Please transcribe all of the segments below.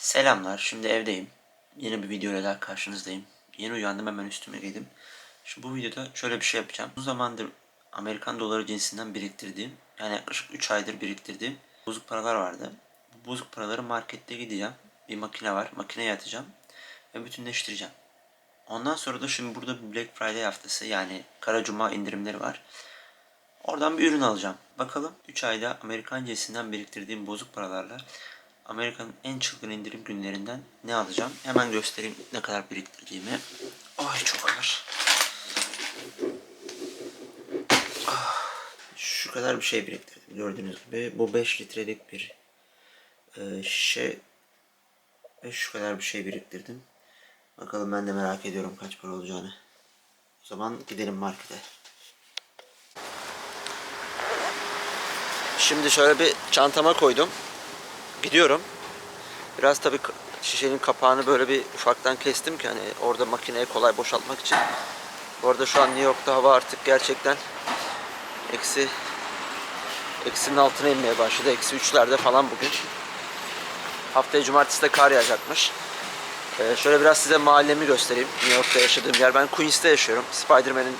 Selamlar. Şimdi evdeyim. Yeni bir video ile daha karşınızdayım. Yeni uyandım hemen üstüme giydim. Şimdi bu videoda şöyle bir şey yapacağım. Bu zamandır Amerikan doları cinsinden biriktirdiğim, yani yaklaşık 3 aydır biriktirdiğim bozuk paralar vardı. Bu bozuk paraları markette gideceğim. Bir makine var. Makineye atacağım ve bütünleştireceğim. Ondan sonra da şimdi burada Black Friday haftası yani Kara Cuma indirimleri var. Oradan bir ürün alacağım. Bakalım 3 ayda Amerikan cinsinden biriktirdiğim bozuk paralarla Amerika'nın en çılgın indirim günlerinden ne alacağım? Hemen göstereyim ne kadar biriktirdiğimi. Ay çok ağır. Ah, Şu kadar bir şey biriktirdim gördüğünüz gibi. Bu 5 litrelik bir e, şişe ve şu kadar bir şey biriktirdim. Bakalım ben de merak ediyorum kaç para olacağını. O zaman gidelim markete. Şimdi şöyle bir çantama koydum. Gidiyorum. Biraz tabii şişenin kapağını böyle bir ufaktan kestim ki hani orada makineye kolay boşaltmak için. Bu arada şu an New York'ta hava artık gerçekten eksi eksinin altına inmeye başladı. Eksi üçlerde falan bugün. Haftaya cumartesi de kar yağacakmış. Ee, şöyle biraz size mahallemi göstereyim. New York'ta yaşadığım yer. Ben Queens'te yaşıyorum. Spider-Man'in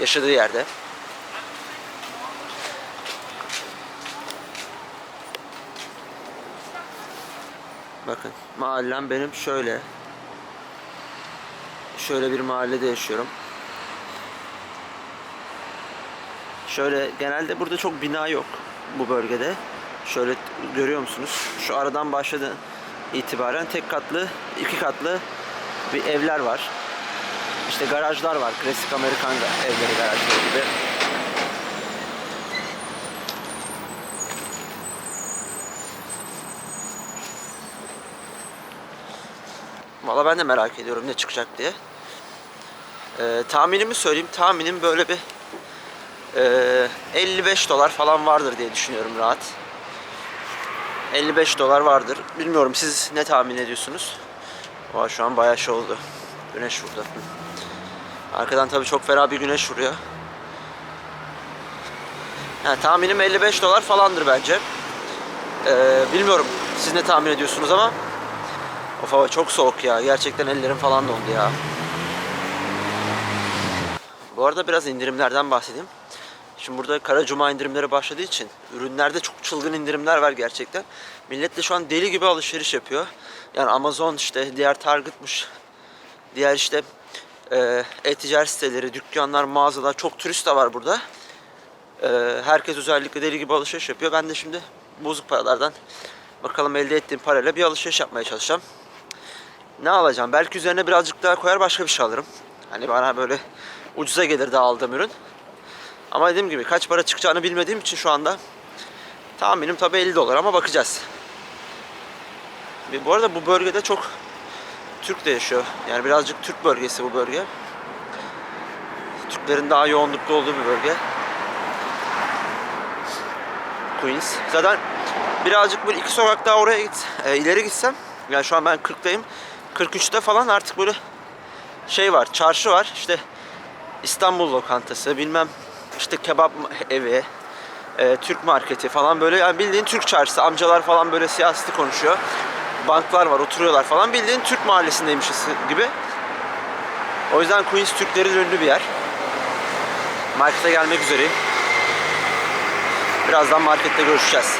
yaşadığı yerde. Bakın mahallem benim şöyle. Şöyle bir mahallede yaşıyorum. Şöyle genelde burada çok bina yok bu bölgede. Şöyle görüyor musunuz? Şu aradan başladı itibaren tek katlı, iki katlı bir evler var. İşte garajlar var. Klasik Amerikan evleri garajları gibi. Valla ben de merak ediyorum ne çıkacak diye. Ee, tahminimi söyleyeyim. Tahminim böyle bir ee, 55 dolar falan vardır diye düşünüyorum rahat. 55 dolar vardır. Bilmiyorum siz ne tahmin ediyorsunuz? Oha şu an bayağı şey oldu. Güneş vurdu. Arkadan tabii çok ferah bir güneş vuruyor. Yani tahminim 55 dolar falandır bence. Ee, bilmiyorum siz ne tahmin ediyorsunuz ama Of hava çok soğuk ya. Gerçekten ellerim falan dondu ya. Bu arada biraz indirimlerden bahsedeyim. Şimdi burada Kara Cuma indirimleri başladığı için ürünlerde çok çılgın indirimler var gerçekten. Millet de şu an deli gibi alışveriş yapıyor. Yani Amazon işte diğer Target'mış. Diğer işte e, e-ticaret siteleri, dükkanlar, mağazalar çok turist de var burada. E, herkes özellikle deli gibi alışveriş yapıyor. Ben de şimdi bozuk paralardan bakalım elde ettiğim parayla bir alışveriş yapmaya çalışacağım. Ne alacağım? Belki üzerine birazcık daha koyar başka bir şey alırım. Hani bana böyle ucuza gelir de aldığım ürün. Ama dediğim gibi kaç para çıkacağını bilmediğim için şu anda tahminim tabii 50 dolar ama bakacağız. Bu arada bu bölgede çok Türk de yaşıyor. Yani birazcık Türk bölgesi bu bölge. Türklerin daha yoğunlukta olduğu bir bölge. Queens. Zaten birazcık böyle iki sokak daha oraya git, e, ileri gitsem yani şu an ben 40'tayım. 43'te falan artık böyle şey var, çarşı var. İşte İstanbul lokantası, bilmem işte kebap evi, e, Türk marketi falan böyle yani bildiğin Türk çarşısı. Amcalar falan böyle siyaseti konuşuyor. Banklar var, oturuyorlar falan. Bildiğin Türk mahallesindeymişiz gibi. O yüzden Queens Türkleri ünlü bir yer. Markete gelmek üzereyim. Birazdan markette görüşeceğiz.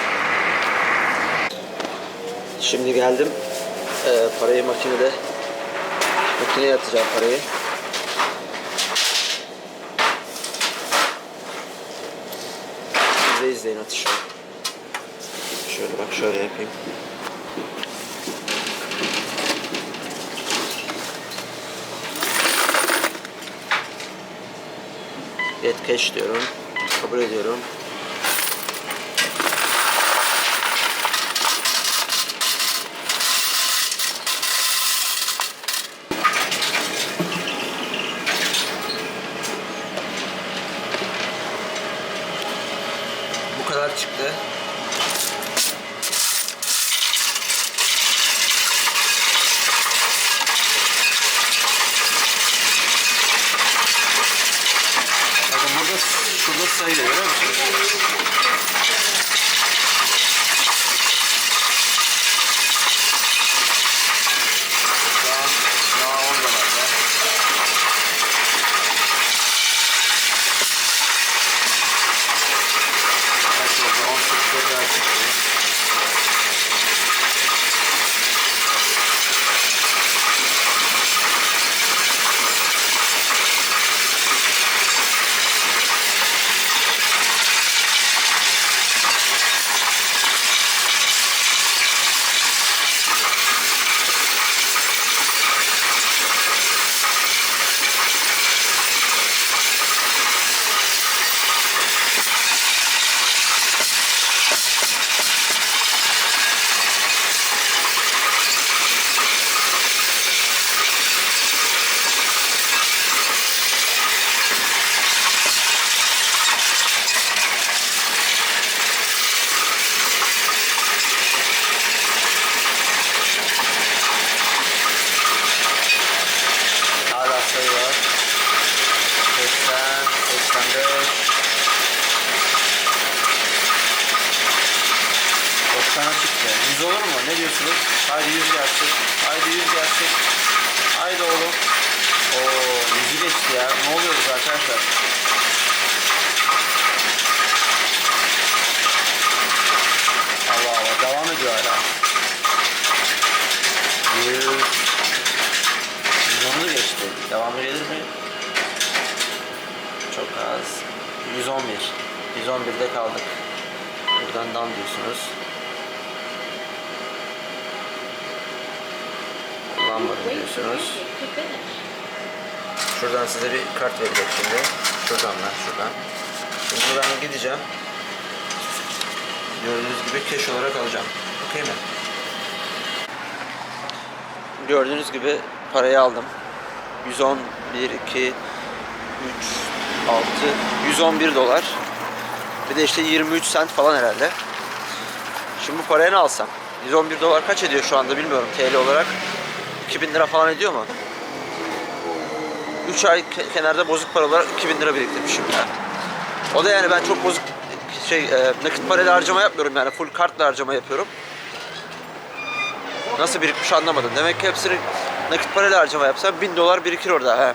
Şimdi geldim. Ee, parayı makinede makineye atacağım parayı. Siz de izleyin atışı. Şöyle bak şöyle yapayım. Get cash diyorum. Kabul ediyorum. ahí, ¿verdad? Olur mu? Ne diyorsunuz? Haydi 100 gelsin. Haydi 100 gelsin. Haydi oğlum. Oo, yüzü geçti ya. Ne oluyoruz arkadaşlar? Allah Allah. Devam ediyor hala. 100 110'u geçti. Devamı gelir mi? Çok az. 111. 111'de kaldık. Buradan dan diyorsunuz. Kullanmadım diyorsunuz. Şuradan size bir kart verecek şimdi. Şuradan ben şuradan. Şimdi buradan gideceğim. Gördüğünüz gibi keş olarak alacağım. Okey mi? Gördüğünüz gibi parayı aldım. 111, 2, 3, 6, 111 dolar. Bir de işte 23 sent falan herhalde. Şimdi bu parayı ne alsam? 111 dolar kaç ediyor şu anda bilmiyorum TL olarak. 2000 lira falan ediyor mu? 3 ay ke- kenarda bozuk para olarak 2000 lira biriktirmişim yani. O da yani ben çok bozuk şey e, nakit parayla harcama yapmıyorum yani full kartla harcama yapıyorum. Nasıl birikmiş anlamadım. Demek ki hepsini nakit parayla harcama yapsam 1000 dolar birikir orada. He.